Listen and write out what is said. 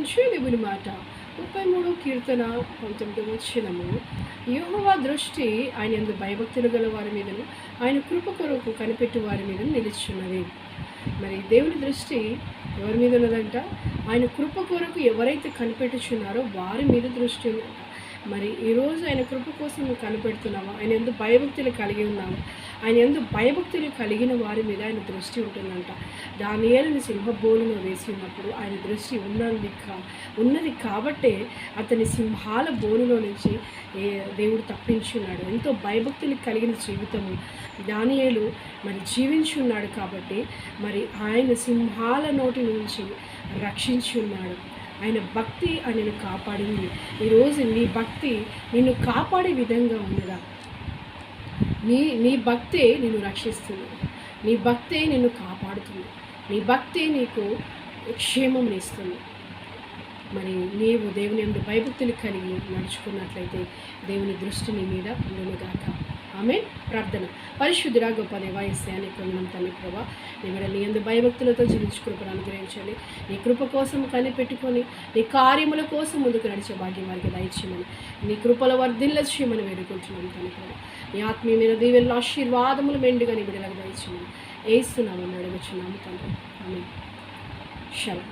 నుంచి దేవుని మాట ముప్పై మూడు కీర్తన పంతొమ్మిది వచ్చినము యెహోవా దృష్టి ఆయన ఎందు భయభక్తులు గల వారి మీదను ఆయన కృప కొరకు కనిపెట్టు వారి మీద నిలుచున్నది మరి దేవుని దృష్టి ఎవరి మీద ఉన్నదంట ఆయన కృప కొరకు ఎవరైతే కనిపెట్టుచున్నారో వారి మీద దృష్టి ఉందంట మరి ఈరోజు ఆయన కృప కోసం నువ్వు కనిపెడుతున్నావా? ఆయన ఎందు భయభక్తులు కలిగి ఉన్నావు? ఆయన ఎందు భయభక్తులు కలిగిన వారి మీద ఆయన దృష్టి ఉంటుందంట. దాని ఏళ్ళని సింహబోలును వేసి ఉన్నప్పుడు ఆయన దృష్టి ఉన్నది కా ఉన్నది కాబట్టే అతని సింహాల బోనులో నుంచి ఏ దేవుడు తప్పించున్నాడు. ఎంతో భయభక్తులు కలిగిన జీవితము దానియేలు మరి జీవించున్నాడు కాబట్టి మరి ఆయన సింహాల నోటి నుంచి రక్షించి ఉన్నాడు ఆయన భక్తి ఆయనను కాపాడింది. ఈరోజు నీ భక్తి నిన్ను కాపాడే విధంగా ఉన్నదా? నీ నీ భక్తే నిన్ను రక్షిస్తుంది నీ భక్తే నిన్ను కాపాడుతుంది నీ భక్తే నీకు క్షేమం ఇస్తుంది మరి నీవు దేవుని ఎందు భయభక్తులు కలిగి నడుచుకున్నట్లయితే దేవుని దృష్టి నీ మీద ఉండునుగాక ఆమె ప్రార్థన. పరిశుద్ధిరా గొప్ప దేవాయస్యాన్ని కొందనం తల్లి ప్రభా నేను ఎందు భయభక్తులతో జీవించు కృపను అనుగ్రహించండి. నీ కృప కోసం కనిపెట్టుకొని నీ కార్యముల కోసం ముందుకు నడిచే భాగ్యం వారికి దయచేయమని నీ కృపల వర్ధిల్ల చేయమని వేడుకుంటున్నాను తల్లి ప్రభా. నీ ఆత్మీయమైన దీవెల్లో ఆశీర్వాదములు మెండుగా నీ బిడ్డలకు దయచేయమని ఏస్తున్నామని అడుగుచున్నాము తండ్రి. ఆమె శలం